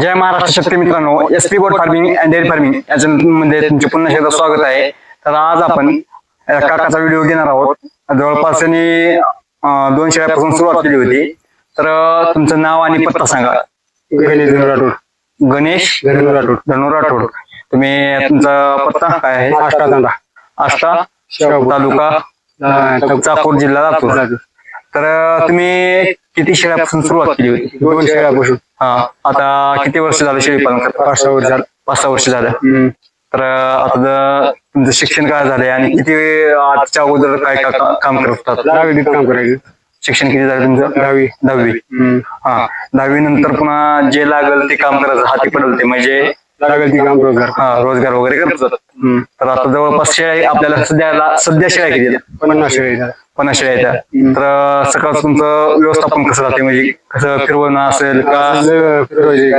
जय महाराष्ट्र शेतकरी मित्रांनो S P board farming and dairy farming याच्यामध्ये तुमचे पुन्हा एकदा स्वागत आहे. तर आज आपण काकाचा व्हिडिओ घेणार आहोत. जवळपास त्यांनी दोन शेळ्यापासून सुरुवात केली होती. तर तुमचं नाव आणि पत्ता सांगा. गणेश धनु राठोड गणेश धनु राठोड धनु राठोड तुम्ही तुमचा पत्ता काय आहे? आष्टा तांडा. आष्टा. तालुका. चाकूर जिल्हा लातूर. तर तुम्ही किती शेळ्यापासून सुरुवात केली होती? दोन शेळ्यापासून. हा आता किती वर्ष झालं शेळी पालन करता पाच सहा वर्ष झालं. पाच सहा वर्ष झालं. हम्म. तर आता तुमचं शिक्षण काय झालंय आणि किती आजच्या अगोदर काय का- का- काम करत होतात? दहावीत काम करायचं. शिक्षण किती झालं तुमचं? दहावी. दहावी. हम्म. हा. दहावी नंतर पुन्हा जे लागल ते काम करायचं हाती पडल ते म्हणजे लागेल ती काम रोजगार. हा रोजगार वगैरे करत होतात हम्म. तर आता जवळपास शेळ्या आपल्याला सध्याला सध्या शेळ्या किती आहेत? पन्नास झाल्या. पन्नास शेळ्या येतात तर सकाळ तुमचं व्यवस्थापन कसं राहते म्हणजे कसं फिरवणं असेल का? फिरवायची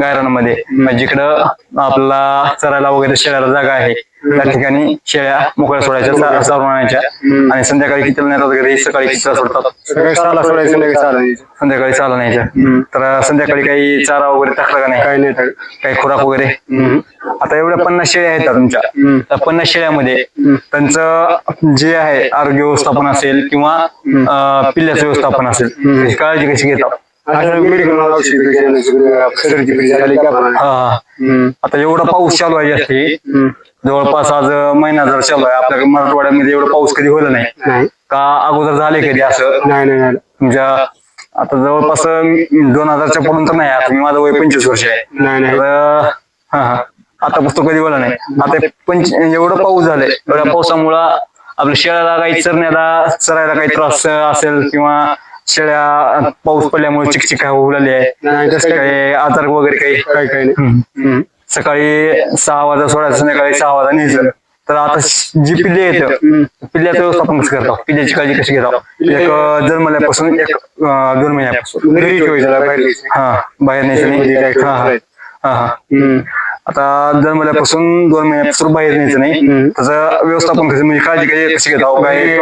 गायरामध्ये. म्हणजे जिकडं आपल्याला चरायला वगैरे शेळ्याला जागा आहे त्या ठिकाणी शेळ्या मोकळ्या सोडायच्या हम्म. आणि संध्याकाळी किती नेतात वगैरे? सकाळी किती सोडतात? सकाळी सहाला सोडायचं संध्याकाळी चाला न्यायच्या. तर संध्याकाळी काही चारा वगैरे टाकला का नाही? काय नाही. काही खुराक वगैरे. आता एवढ्या पन्नास शेळ्या आहेत तुमच्या. त्या पन्नास शेळ्यामध्ये त्यांचं जे आहे आरोग्य व्यवस्थापन असेल किंवा अं, पिल्ल्याचं व्यवस्थापन असेल काळजी कशी घेतात? हा. हा. आता एवढा पाऊस चालू आहे जास्ती. जवळपास आज महिना जर चालू आहे आपल्या मराठवाड्यामध्ये एवढा पाऊस कधी होईल नाही? नाही. का अगोदर झाले कधी असं? नाही नाही नाही. तुमच्या आता जवळपास अं, दोन हजारच्या पडून तर नाही आता मी माझं वय पंचवीस वर्ष आहे. नाही नाही. तर हा हा. आता पुस्तक कधी बोला नाही? आता पंच एवढं पाऊस झालंय एवढ्या पावसामुळं आपल्या शेळ्याला काही चरण्याला चरायला काही त्रास असेल किंवा शेळ्या पाऊस पडल्यामुळे चिकचिक होऊ लागली आहे. तसं काही आजार वगैरे काही काय काय नाही. सकाळी सहा वाजता सोडायचं संध्याकाळी सहा वाजता न्यायचं. तर आता जी पिल्ले येतं पिल्ल्याचं व्यवस्थापन कसं करतो पिल्ल्याची काळजी कशी घेतो एक जन्मल्यापासून एक अं, दोन महिन्यापासून घरी ठेवायचं त्याला बाहेर न्यायचं. हा बाहेर न्यायचं नाही. हा हा. हा हा. आता जन्मल्यापासून दोन महिन्यापासून बाहेर न्यायचं नाही. त्याचं व्यवस्थापन कसं म्हणजे काळजी कशी कशी घेतो? काय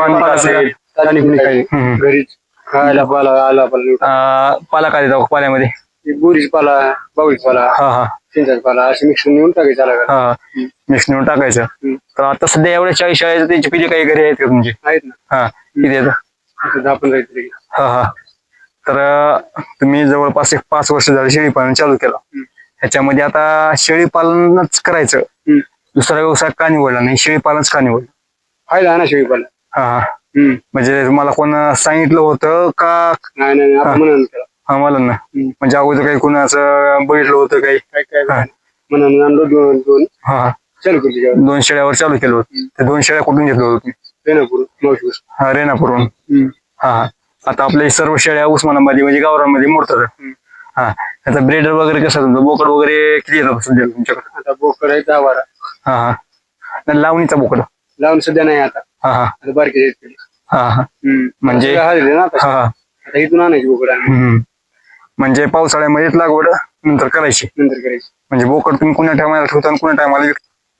खायला पाला आला पाला काय देतो पाल्यामध्ये बोरीच पाला बावळीच पाला हा हा. चिंचाच पाला असे मिक्स नेऊन टाकायचं आला हा. मिक्स नेऊन टाकायचं. तर आता सध्या एवढ्या चाळीस शाळेचं त्यांची पिढी काही घरी आहेत का तुमची? आहेत ना. हा किती येतं दहा पंधरा हा हा. तर तुम्ही जवळपास एक पाच वर्ष झाले शेळी पालन चालू केलं. ह्याच्यामध्ये आता शेळी पालनच करायचं. दुसरा व्यवसाय का निवडला नाही? शेळी पालनच का निवडलं? फायदा आहे ना शेळी पाला हा. हा हम्म. म्हणजे तुम्हाला कोण सांगितलं होतं का? नाही नाही नाही, आपण म्हणून केला मला ना. हम्म. म्हणजे अगोदर काही कोणाचं बघितलं होतं काही? काय काय हा. म्हणून आणलो दोन दोन हा. चालू केली जेवण. दोन शेळ्यावर चालू केलं होतं. ते दोन शेळ्या कुठून घेतलं होतं तुम्ही? रेणापूर हा रेणापूरहून. हम्म. हा हा. आता आपले सर्व शेळ्या उस्मानाबादी म्हणजे गावरांमध्ये मोडतात. हम्म. हा. त्याचा ब्रेडर वगैरे कसं तुमचं? बोकड वगैरे किती येतात सध्या तुमच्याकडे? आता बोकड आहे दहा बारा. हा हा. लावणीचा बोकड? लावून सध्या नाही आता. हा हा. आता बारकी आहेत हा हा. म्हणजे- हळद आहे ना आता. हा हा. आता इथून आणायची बोकड आम्ही. हम्म. म्हणजे पावसाळ्यामध्येच लागवड नंतर करायची. नंतर करायची. म्हणजे बोकड तुम्ही कुण्या टायमाला ठेवता आणि कुण्या टायमाला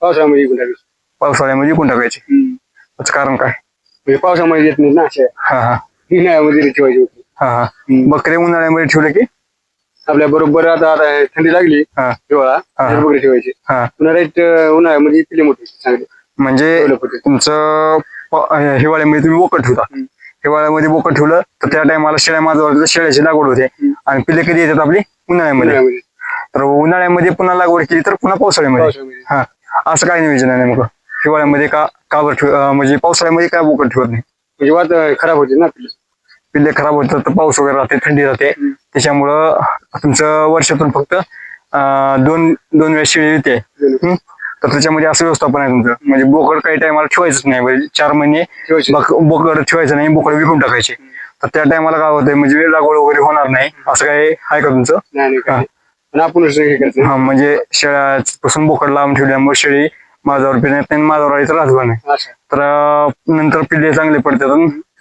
पावसाळ्यामध्ये इकून टाकायची. पावसाळ्यामध्ये विकून टाकायची. हम्म. त्याचं कारण काय? म्हणजे पावसामध्ये येत नाही ना अशा. हा हा. हिनाळ्यामध्ये ठेवायची होती. हा हा. बकरे उन्हाळ्यामध्ये ठेवले की? आपल्या बरोबर आता आता थंडी लागली हा. हिवाळा हा. बकरी ठेवायची. हा. उन्हाळ्यात अं, उन्हाळ्यामध्ये पिले मोठी चांगली. म्हणजे डेव्हलप तुमचं प- हिवाळ्यामध्ये तुम्ही बोकड ठेवता. हम्म. हिवाळ्यामध्ये बोकड ठेवलं तर त्या टायमाला शेळ्या माझ्यावर शेळ्याची लागवड होते. हम्म. आणि पिल्ले कधी येतात आपली? उन्हाळ्यामध्ये. उन्हाळ्यामध्ये. तर उन्हाळ्यामध्ये पुन्हा लागवड केली तर पुन्हा पावसाळ्यामध्ये. पावसाळ्यामध्ये. हा. असं काय नियोजन आहे नेमकं? हिवाळ्यामध्ये का का बरं ठेव अं, म्हणजे पावसाळ्यामध्ये काय बोकड ठेवत नाही? म्हणजे वात खराब होते ना पिल्ले खराब होतात तर पाऊस वगैरे राहते थंडी राहते. त्याच्यामुळं तुमचं वर्षातून फक्त अं, दोन दोन वेळा शेळी येते? तर त्याच्यामध्ये असं व्यवस्थापन आहे तुमचं. म्हणजे बोकड काही टायमाला ठेवायचंच नाही. म्हणजे चार महिने बोकड ठेवायचं नाही बोकड विकून टाकायचे. तर त्या टायमाला काय होतंय म्हणजे लागवड वगैरे होणार नाही. असं काही आहे का तुमचं? नाही नाही काय पण आपणच हे म्हणजे शेळ्यापासून बोकड लावून ठेवल्यामुळे शेळी माझ्यावर पिण्यात नाही माझ्यावर आली तर राहत नाही तर नंतर पिल्ले चांगले पडतात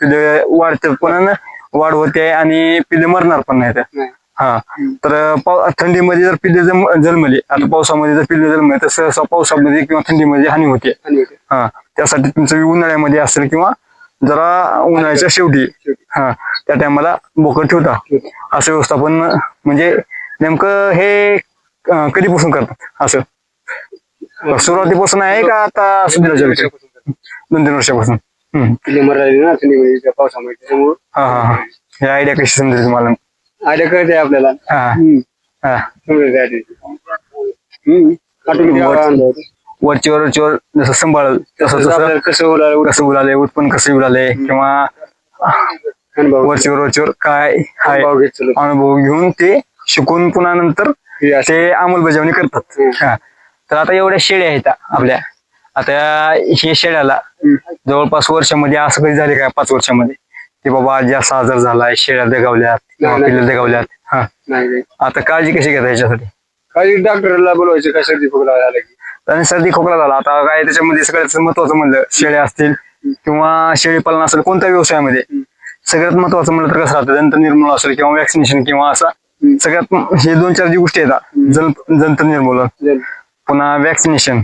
आणि पिल्ले वाढतात पण वाढ होते आणि पिल्ले मरणार पण नाही त्या. नाही. हा. तर थंडीमध्ये जर पिल्ले जम- जन्मले आता पावसामध्ये जर पिल्ले जन्मले तर सहसा पावसामध्ये किंवा थंडीमध्ये हानी होते. हा. त्यासाठी तुमचं उन्हाळ्यामध्ये असेल किंवा जरा उन्हाळ्याच्या शेवटी. हा. त्या टायमाला बोकड ठेवता. असं व्यवस्थापन म्हणजे नेमकं हे कधीपासून करतात? असं. सुरुवातीपासून आहे का आता? दोन तीन वर्षापासून. किल्ले मराठी ना थंडी म्हणजे पावसामुळे त्याच्यामुळे हा हा हा ही आयडिया कशी समजेल तुम्हाला आयडिया कळते आपल्याला हा हम्म. हा. हम्म. Automatic वर- होतो. जसं सांभाळल तसं तसं तसं आपल्याला कसं उलाढाल कसं उलाले उत्पन्न कसं उलाले किंवा अनुभव वरची वर वरची वर काय आहे अनुभव घेत चलत. अनुभव घेऊन ते शिकून पुन्हा नंतर हे असं. ते अंमलबजावणी करतात हम्म. हा. तर आता एवढ्या शेळ्या आहेत आपल्या आता हे शेळ्याला. जवळपास वर्षामध्ये असं कधी झाले काय पाच वर्षामध्ये? की बाबा जास्त आजार झालाय शेळ्या दगावल्यात किंवा दगावल्यात. हा. नाही नाही. आता काळजी कशी घेता याच्यासाठी? काही डॉक्टरला बोलवायचं काय सर्दी खोकला आला की? आणि सर्दी खोकला झाला. आता काय त्याच्यामध्ये सगळ्यात महत्वाचं म्हणलं शेळ्या असतील किंवा शेळी पालन असेल कोणत्या व्यवसायामध्ये? सगळ्यात महत्वाचं म्हणलं तर कसं राहतं? जंत निर्मूलन असेल किंवा वॅक्सिनेशन किंवा असा. सगळ्यात हे दोन चार जी गोष्टी येतात जन जंत निर्मूलन. पुन्हा वॅक्सिनेशन.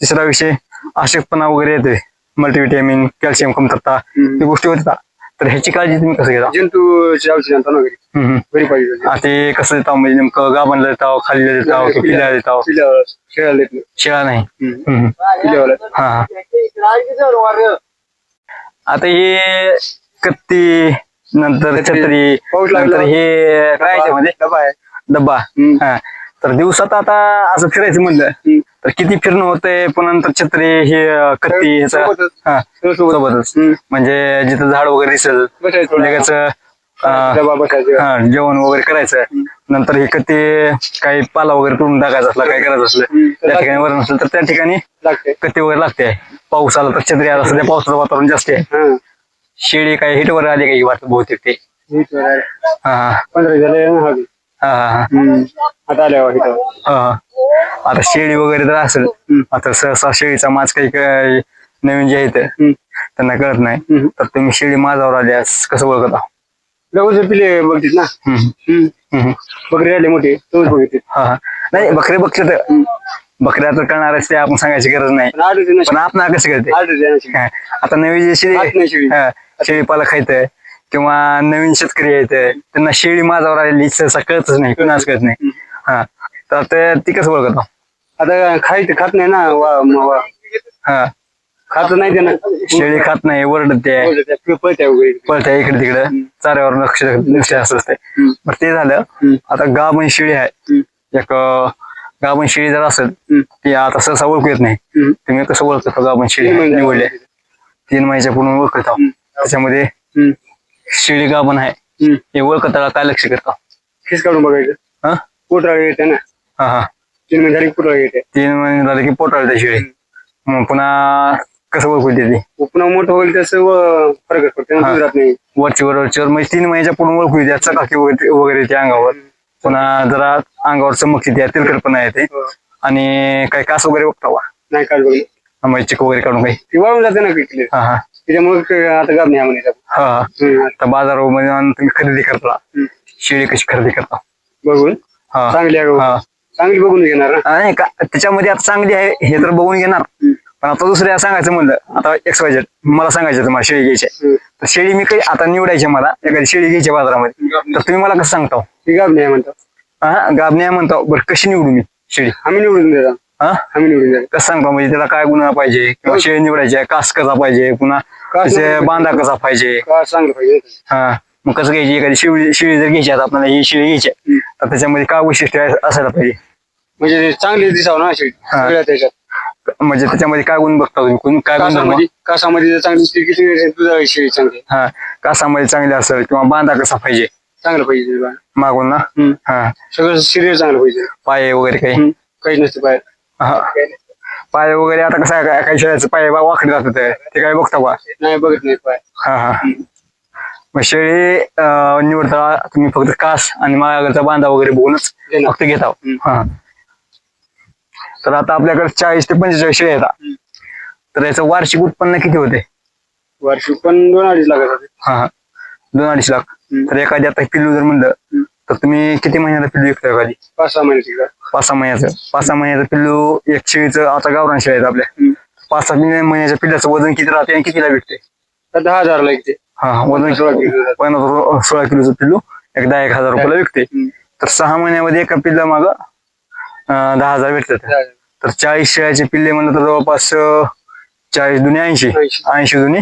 तिसरा विषय अशक्तपणा वगैरे येते मल्टीव्हिटॅमिन कॅल्शियम कमतरता. ही गोष्टी होतात तर ह्याची काळजी तुम्ही कसं घेता जंतूची औषध घरी? पाहिजे ते कसं देताव? म्हणजे नेमकं गाभांना देताव खालीला देताव की पिल्ला देताव. शेळा नाही. हा आता हे कत्ती नंतर छत्री. नंतर हे काय डबा आहे. डब्बा. हा. तर दिवसात आता असं फिरायचं म्हणलं. तर किती फिरणं होतंय? पुन्हा नंतर छत्री हे कत्ती ह्याचं सोबतच. हा. म्हणजे जिथं झाड वगैरे दिसेल बसायचं. थोडं. लगेच अं, डबा बसायचं. हा जेवण वगैरे करायचं. नंतर हे कत्ती काही पाला वगैरे तोडून टाकायचं असलं काय करायचं असलं हम्म. त्या ठिकाणी वर नसेल तर त्या ठिकाणी लागते. कत्ती वगैरे लागते. पाऊस आला तर छत्री आला सध्या पावसाचं वातावरण जास्त आहे. हा. शेळी काय हिटवर आली काही वाटत बहुतेक ते? पंधरा झाले हा हा हा. हा हम्म. आता आल्यावर इथं हा. आता शेळी वगैरे तर असेल. आता सहसा शेळीचा मास काही काही नवीन जे आहेत हम्म. त्यांना कळत नाही. तर तुम्ही शेळी माझावर आल्यास कसं ओळखता? गहूचे पिले बघतील ना. हम्म, हम्म. हम्म. बकरी आले मोठे तोच बघितले. हा हा. नाही बकरे बघते तर. बकऱ्या तर करणारच ते आपण सांगायची गरज नाही. पण आपण कसं आठ हा. आता नवीन जे शेळी नाही शेळी. हा, शेळी पालक आहेत. किंवा नवीन शेतकरी आहेत त्यांना शेळी माझावर आलेली सहसा कळतच नाही कुणाच कळत नाही. हा. तर ते कसं ओळखतो आता खायचं खात नाही ना वा हा. खात नाही ते ना शेळी खात नाही ओरडते. पळत्या इकडे तिकडे चाऱ्यावर लक्ष लक्ष असं असते. बरं ते झालं. आता गाभण शेळी आहे. एक गाभण शेळी जर असेल. ती आता सहसा ओळखू येत नाही. तुम्ही कसं ओळखता गाभण शेळी निवडले. तीन महिन्याच्या पूर्ण ओळखता. त्याच्यामध्ये हम्म. शेळी गाभण आहे. हे ओळखताला काय लक्ष करता? खिस काढून बघायचं. हा? पोटराळ येते ना. हा हा. तीन महिने झाली पोटराळ येते. तीन महिने झाले की पोटाळ त्या शेळी. मग पुन्हा कसं ओळखू येते ती? पुन्हा मोठं होईल तसं व- फरकच पडते राहत नाही. वरची वर वरची वर. म्हणजे तीन महिन्याच्या पूर्ण ओळखू येते. चकाकी वगैरे येते अंगावर. पुन्हा जरा अंगावर चमक येते तेलकटपणा येते. हो. आणि काही कास वगैरे बघता वा? नाही काढ बघ चिक वगैरे काढून काही? वाळून जाते ना हा हा. त्याच्यामुळे आता गाब नाही म्हणे हा. हा आता आणून तुम्ही खरेदी करता. शेळी कशी खरेदी करता? बघून? हा. चांगली आहे हा? चांगली बघून घेणार ना नाही का त्याच्यामध्ये आता चांगली आहे हे तर बघून घेणार. पण आता दुसऱ्या सांगायचं म्हणलं आता एक्स वाय मला सांगायचं तुम्हाला शेळी घ्यायची आहे. हम्म. तर शेळी मी काही आता निवडायची मला एखादी शेळी घ्यायची बाजारामध्ये. तर तुम्ही मला कसं सांगता ती गाब नाही म्हणतो. हा गाबण्या म्हणतो बरं कशी निवडू मी शेळी? आम्ही निवडून देता. हा? आम्ही निवडून देता. कसं सांगतो म्हणजे त्याला काय गुन्हा पाहिजे? किंवा शेळी निवडायची आहे कास कसा पाहिजे? पुन्हा कास बांधा कसा पाहिजे? का चांगलं पाहिजे हा. मग कसं घ्यायची? एखादी शेळी शेळी जर घ्यायची आता आपल्याला ही शेळी घ्यायची आहे. तर त्याच्यामध्ये काय वैशिष्ट्य आहे- असायला पाहिजे? म्हणजे ते चांगली दिसावं ना हा. सगळ्या त्याच्यात. म्हणजे त्याच्यामध्ये काय गुण बघता तुम्ही? कोण- काय गुणधर्म कासामध्ये कासामध्ये जर चांगली दिसली की ती दुधाळी शेळी चांगली हा. कासामध्ये चांगले असेल किंवा बांधा कसा पाहिजे? चांगलं पाहिजे ते बा. मागून ना? हम्म. हा. सगळं शरीर चांगलं पाहिजे. पाय वगैरे काही? हम्म. काहीच नसतं बाहेर. हा. पाय वगैरे आता कसं काय काही शेळ्याचं पाय बा वाकडे जातात ते. काय बघता बा? नाही बघत नाही पाय. हा हा. मग शेळी अं, निवडता तुम्ही फक्त कास आणि मागाचा बांधा वगैरे बघूनच घेणार. फक्त घेता. हा. तर आता आपल्याकडे चाळीस ते पंचेचाळीस शेळ्या येतात तर याचं वार्षिक उत्पन्न किती होते? वार्षिक पण दोन अडीच लागत होते. हा हा. दोन अडीच लाख. हम्म. तर एखादी आता पिल्लू जर म्हणलं हम्म. तर तुम्ही किती महिन्याला पिल्लू विकता एखादी पाच सहा महिन्याची पाच सहा महिन्याचं. पाच सहा महिन्याचं पिल्लू एक शेळीचं आता गावरान शेळी आहेत आपल्या. पाच सहा महिन्या- महिन्याच्या पिल्लाचं वजन किती राहते आणि कितीला विकते तर दहा हजार लागते हा वजन सोळा सोळा किलोचं पिल्लू एकदा एक हजार रुपयाला विकते. तर सहा महिन्यामध्ये एका पिल्ला माग दहा हजार भेटतात तर चाळीस शेळ्याचे पिल्ले म्हणलं तर जवळपास चाळीस दुने ऐंशी. ऐंशी. दुने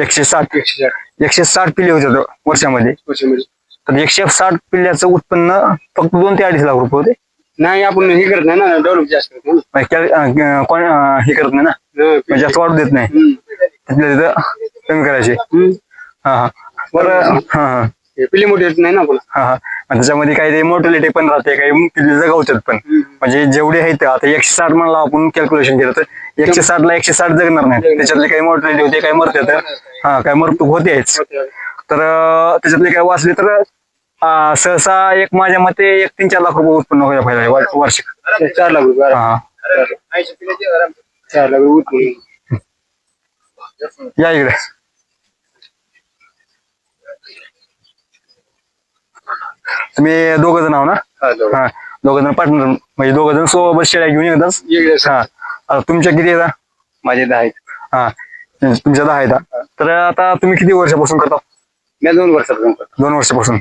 एकशे साठ. एकशे साठ. पिल्ले होते वर्षामध्ये. वर्षामध्ये. तर एकशे साठ पिल्ल्याचं उत्पन्न फक्त दोन ते अडीच लाख रुपये होते. नाही आपण हे करत नाही ना डेव्हलप जास्त करत नाही ना. म्हणजे कॅल- अं, कोण अं, हे करत नाही ना? म्हणजे जास्त वाढू देत नाही. हम्म. तिथल्या तिथं कमी करायचे. हम्म. हा हा. बरं हा हा. हे पिल्ले मोठे नाही ना आपण हा हा. आणि त्याच्यामध्ये काही ते मोर्टॅलिटी पण राहते काही पिल्ले जगवतात पण. म्हणजे जेवढे आहेत आता एकशे साठ म्हणला आपण कॅल्क्युलेशन केलं तर एकशे साठ ला एकशे साठ जगणार नाही. त्याच्यातले काही मोर्टॅलिटी होते काही मरतात. हा काही मरतूक होतेच. तर त्याच्यातले काही वाचले तर सहसा एक माझ्या मते एक तीन चार लाख रुपये उत्पन्न व्हायला पाहिजे वार्षिक. चार लाख रुपये. हा. चार लाख रुपये. या इकडे. तुम्ही दोघ जण आहो ना? हा, दोघ. जण पार्टनर म्हणजे दोघ जण सोबत शेळ्या घेऊन असतात. हा. तुमच्या किती येतात माझे दहा आहेत. हा. तुमच्या दहा आहेत तर आता तुम्ही किती वर्षापासून करता? मी दोन वर्षापासून करतो. दोन वर्षापासून?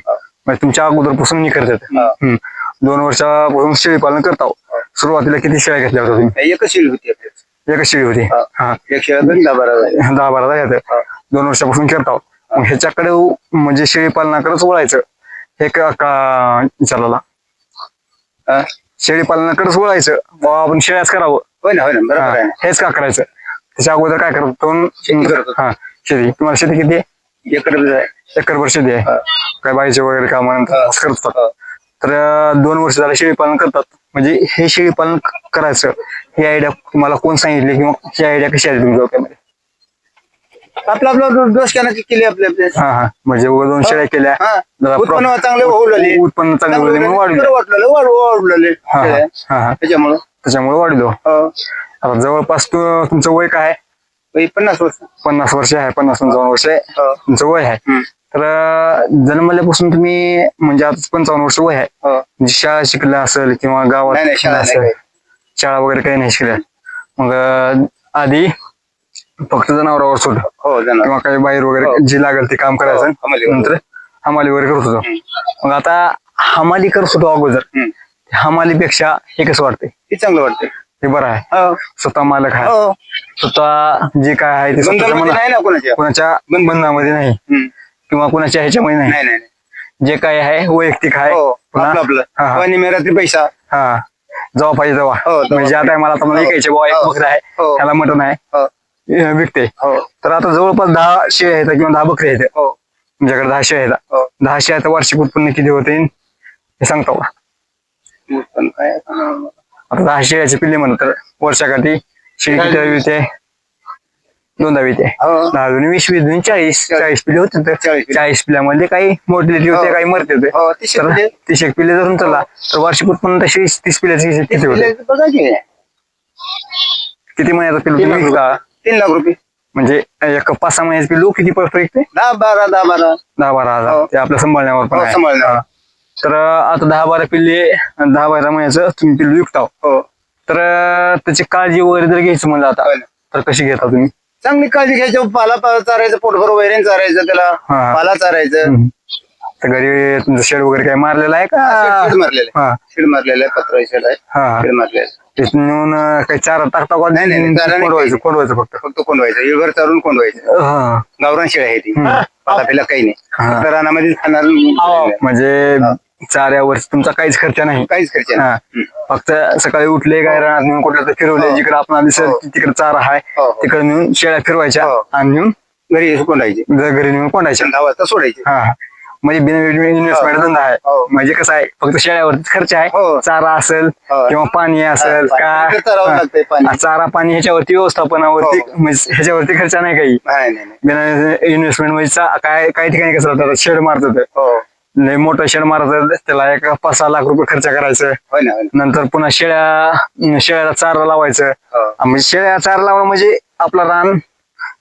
म्हणजे तुमच्या अगोदरपासून मी करतात हा. हम्म. दोन वर्षापासून शेळी पालन करता सुरुवातीला किती शेळ्या घेतल्या होत्या तुम्ही? एकच शिल होती आपल्या एकच शेळी होती. हा. हा. एकशे दहा बारा दहा बारा झाल्या हा. दोन वर्षापासून करता मग ह्याच्याकडे म्हणजे शेळी पालनाकडेच वळायचं. हे का का विचारला? हा? शेळी पालनाकडेच वळायचं. बाबा आपण शेळ्याच करावं. होय ना होय ना बरोबर आहे हा, हेच का करायचं? त्याच्या अगोदर काय करतो दोन शेती करतो. हा. शेती. तुम्हाला शेती किती आहे? एकर आहे. एकरभर शेती आहे. काय बाईचे वगैरे काम. करतात. तर अं, दोन वर्ष झाले शेळी पालन करतात. म्हणजे हे शेळी पालन क- करायचं. ही आयडिया तुम्हाला कोण सांगितली किंवा ही आयडिया कशी आली तुमच्या डोक्यामध्ये? आपलं आपलं दोष केली केली आपले आपले. हा हा. म्हणजे उगा दोन शेळ्या केल्या हा. जरा उत्पन्न चांगले होऊ लागले. उत्पन्न चांगले होऊ लागले म्हणून वाढले वाटलं वाढ वाढलेले हा हा. हा हा. त्याच्यामुळं. त्याच्यामुळे वाढलो. आता जवळपास तु- तुमचं वय काय आहे? पन्नास वर्ष पन्नास वर्ष आहे पन्नास पंचावन्न वर्ष आहे हो. तुमचं वय आहे हम्म. तर अं, जन्मल्यापासून तुम्ही म्हणजे आता पंचावन्न वर्ष वय आहे हो. म्हणजे शाळा शिकल्या असेल किंवा गावात नाही, शाळा नाही असेल काही. शाळा वगैरे काही नाही शिकल्या मग अं, आधी फक्त जनावरावर सोड हो किंवा काही बाहेर वगैरे हो. जे लागेल ते काम हो, करायचं हमाली वगैरे. नंतर हमाली वगैरे करत होतो मग आता हमाली करत होतो अगोदर हम्म. हमालीपेक्षा हे कसं वाटतंय ते चांगलं वाटतं हे बरं आहे. हो. स्वतः मालक आहे. हो. स्वतः जे काय आहे ते स्वतःच्या बंधामध्ये मना नाही ना कोणाच्या? कोणाच्या बंधनामध्ये नाही. हम्म. किंवा कोणाच्या ह्याच्यामध्ये नाही. नाही नाही नाही. जे काय आहे वैयक्तिक आहे. हो. पुन्हा- आपलं आपलं. हा, हा. पाणी मेरात्री पैसा. हा. जेव्हा पाहिजे हो, तेव्हा म्हणजे आता मला हो. ऐकायचे बाबा एक हो. बकरा आहे. हो. त्याला मटण आहे. हो. हे विकते. हो. तर आता जवळपास दहा शेळ्या आहेत किंवा दहा बकरी आहेत. हो. तुमच्याकडे दहा शेळ्या आहेत. हो. दहा शेळ्याचं वार्षिक उत्पन्न किती होते? हे सांगता का? काय? आता दहा शेळ्याचे पिल्ले म्हणलं तर वर्षाकाठी शेळी किती विते दोनदा हो. दहा दोन्ही वीस वीस दोन्ही चाळीस. चाळीस. पिल्ले होते चाळीस पिल्ल्यामध्ये काही मोर्टिलिटी होते हो. काही मरते होते. हो तीस एक पिल्ले धरून चला. तर वार्षिक उत्पन्न तशी तीस पिल्ल्याचे किती होते? किती महिन्याचा पिल्लू तुम्ही विकता. तीन लाख रुपये. म्हणजे एक पाच सहा महिन्याचे पिल्लू किती परफेक्ट आहे दहा बारा दहा बारा. दहा बारा हजार. हो. ते आपल्या सांभाळण्यावर पण सांभाळण्यावर. तर आता दहा बारा पिल्ले दहा बारा महिन्याचं तुम्ही पिल्लू विकता हो. तर त्याची काळजी वगैरे जर घ्यायची म्हणलं आता. तर कशी घेता तुम्ही? चांगली काळजी घ्यायची. पाला पाला चारायचं पोटभर वैरण चारायचं त्याला. हा. पाला चारायचं. तर घरी तुमचं शेड वगैरे काय मारलेला आहे का? शेड मारलेलं आहे. हा. शेड मारलेलं आहे पत्र शेड आहे. हा. शेड मारलेलं आहे. तिथून अं, काही चारा टाकता का? नाही, नाही, चारा नाही. कोंडवायचं कोंडवायचं फक्त. फक्त कोंडवायचं. इळभर चारून कोंडवायचं. हा. गावरान शेळ आहे ती. पाला पिला काही नाही. फक्त रानामध्ये खाणार म्हणजे चाऱ्यावर तुमचा काहीच खर्च नाही काहीच खर्च हा. नाही फक्त सकाळी उठले काय राहणार नेऊन कुठलं तर फिरवले हो. जिकडे आपण दिसेल हो. तिकडे चारा आहे हो, हो. तिकडे नेऊन शेळ्या फिरवायच्या हो. आणि नेऊन घरी कोंडायचे घरी नेऊन कोंडायच्या दहा वाजता सोडायचे हा हा. म्हणजे बिना इन्व्हेस्टमेंट हो. धंदा आहे हो. म्हणजे कसं आहे फक्त शेळ्यावरती खर्च आहे हो. चारा असेल हो. किंवा पाणी असेल हा, का पाणी तर चारावं. लागतंय, पाणी. हा, चारा पाणी ह्याच्यावरती व्यवस्थापनावरती हो. म्हणजे ह्याच्यावरती खर्च नाही काही नाही नाही नाही. बिना इन्व्हेस्टमेंट म्हणजे चा- काय काही ठिकाणी कसं राहतात शेड मारतात हो लय मोठं शेड मारतात त्याला एक पाच सहा लाख रुपये खर्च करायचं होय ना होय ना. नंतर पुन्हा शेळ्या शेळ्याला चारा लावायचं हो. म्हणजे शेळ्या चारा लावणं म्हणजे आपलं रान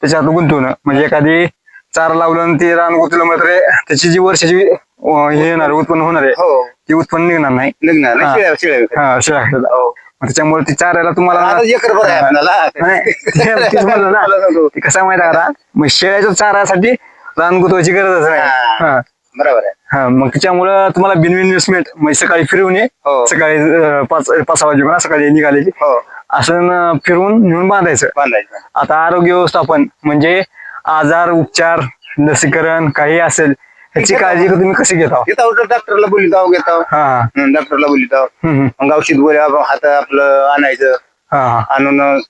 त्याच्यात गुंतवणं म्हणजे एखादी चारा लावलं आणि ते रान गुंतवलं मात्र त्याची जी वर्षाची अं, हे येणार उत्पन्न होणार आहे हो ती उत्पन्न निघणार नाही निघणार हा. नाही शेळ्या शेळ्या विकत. हा शेळ्या खायला. हो मग त्याच्यामुळे ती चाऱ्याला तुम्हाला आता एकर बरं आहे आपल्याला नाही, ते- तेच म्हणलं ना मला सांगतो. ते कसं आहे माहिती आहे का मग शेळ्याच्या चाऱ्यासाठी रान गुंतवायची गरजच नाही हा. हा. बरोबर आहे हा मग त्याच्यामुळं तुम्हाला बिन इन्व्हेस्टमेंट म्हणजे सकाळी फिरवून ये. हो. सकाळी अं, पाच पाच वाजेपर्यंत सकाळी निघालेली. हो. असं न फिरवून नेऊन बांधायचं. बांधायचं. आता आरोग्य व्यवस्थापन म्हणजे आजार उपचार लसीकरण काही असेल ह्याची काळजी तुम्ही कशी घेता डॉक्टरला बोलित आहो घेता हा. हा डॉक्टरला बोलित आहो हम्म, हम्म. मग औषध गोळ्या हात आपलं आणायचं. हा हा. आणून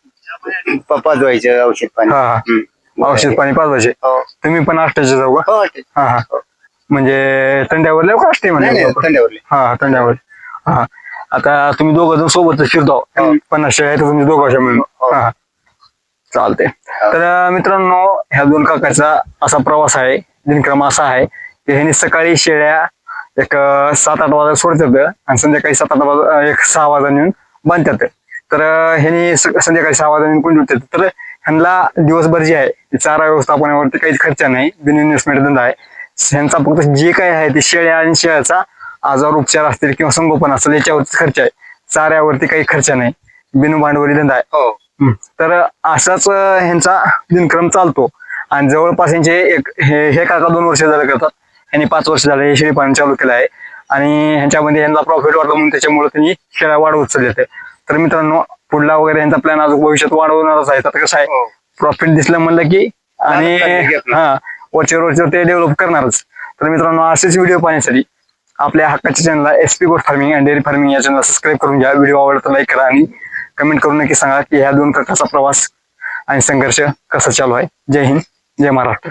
प- पाजवायचं औषध पाणी. हा. हम्म. औषध पाणी पाजवायचे. हो. तुम्ही पण अष्टाचे जाऊ का? हो ठीक. हा. हा. म्हणजे थंड्यावर लय का असते नाही म्हणजे थंड्यावरली. हा हा, थंड्यावर हा. आता तुम्ही दोघं जण सोबतच फिरतो. हो. पन्नास शेळ्या आहेत तुम्ही दोघांच्या मिळून हो. हा. हा. चालते तर मित्रांनो ह्या दोन काकाचा असा प्रवास आहे. दिनक्रम असा आहे की ह्यांनी सकाळी शेळ्या एक सात आठ वाजता सोडतात आणि संध्याकाळी सात आठ वाजता एक सहा वाजता नेऊन बांधतात. तर ह्यांनी संध्याकाळी सहा वाजता नेऊन कोणी तर ह्यांना दिवसभर जे आहे चारा व्यवस्थापनावरती काहीच खर्च नाही. बिन इन्व्हेस्टमेंट धंदा आहे. ह्यांचा फक्त जे काही आहे ते शेळ्या आणि शेळ्याचा आजार उपचार असतील किंवा संगोपन असेल याच्यावरती खर्च आहे. चाऱ्यावरती काही खर्च नाही. बिन भांडवली धंदा आहे. हो. तर असाच ह्यांचा दिनक्रम चालतो. आणि जवळपास यांचे एक हे हे काका दोन वर्ष झाले करतात. यांनी पाच वर्ष झाले हे शेळी पालन चालू केलं आहे. आणि ह्यांच्यामध्ये यांना प्रॉफिट वाटलं म्हणून त्याच्यामुळे त्यांनी शेळ्या वाढवत चालले ते तर मित्रांनो पुढला वगैरे यांचा प्लॅन अजून भविष्यात वाढवणारच आहे. तर कसं आहे? हो. प्रॉफिट दिसलं म्हणलं की आणि. हा वरच्या वरच्या ते डेव्हलप करणारच. तर मित्रांनो असेच व्हिडिओ पाहण्यासाठी आपल्या हक्काच्या चॅनलला S P goat farming and dairy farming या चॅनलला सबस्क्राईब करून घ्या. व्हिडिओ आवडला तर लाईक करा आणि कमेंट करून नक्की सांगा की ह्या दोन प्रकारचा प्रवास आणि संघर्ष कसा चालू आहे. जय हिंद जय महाराष्ट्र.